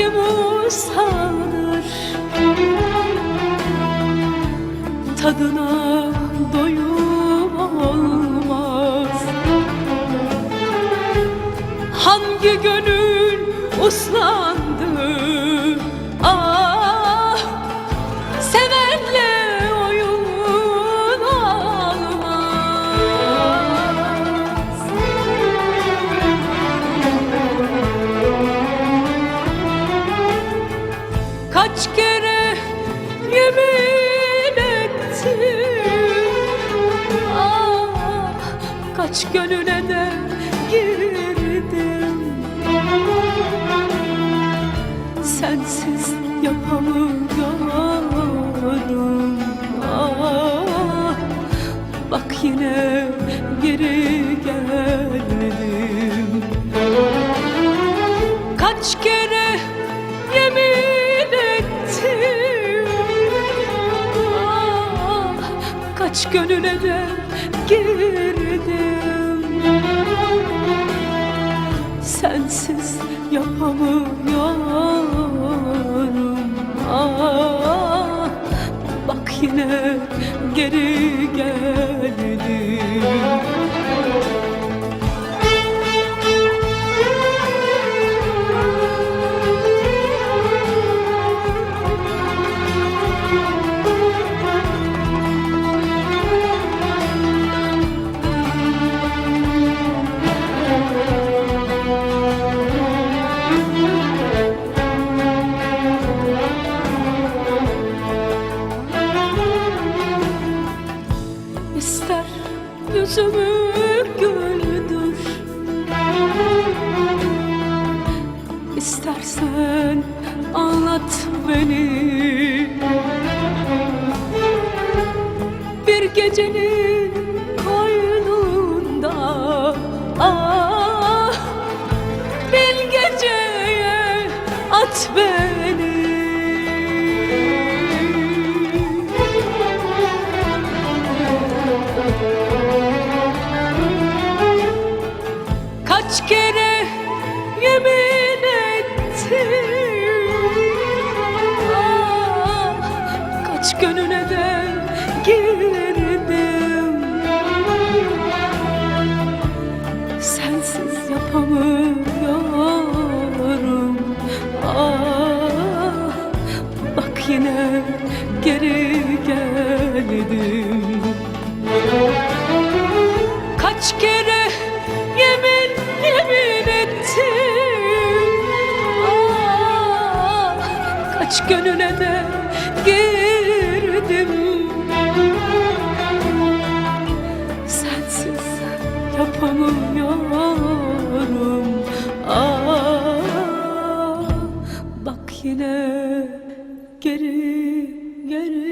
ki bu sağdır Tadına doyum olmaz. Hangi gönül uslan kaç gönüle de girdim. Sensiz yapamıyorum Ah bak yine geri geldim. Kaç kere yemin ettim. Ah, Kaç gönüle de girdim Sensiz yapamıyorum. Ah, Bak yine geri geldim Bir gecenin girdim Sensiz yapamıyorum. Ah, Bak yine geri geldim. Kaç kere Gönüle de girdim. Sensiz yapamıyorum. Ah, Bak yine geri geri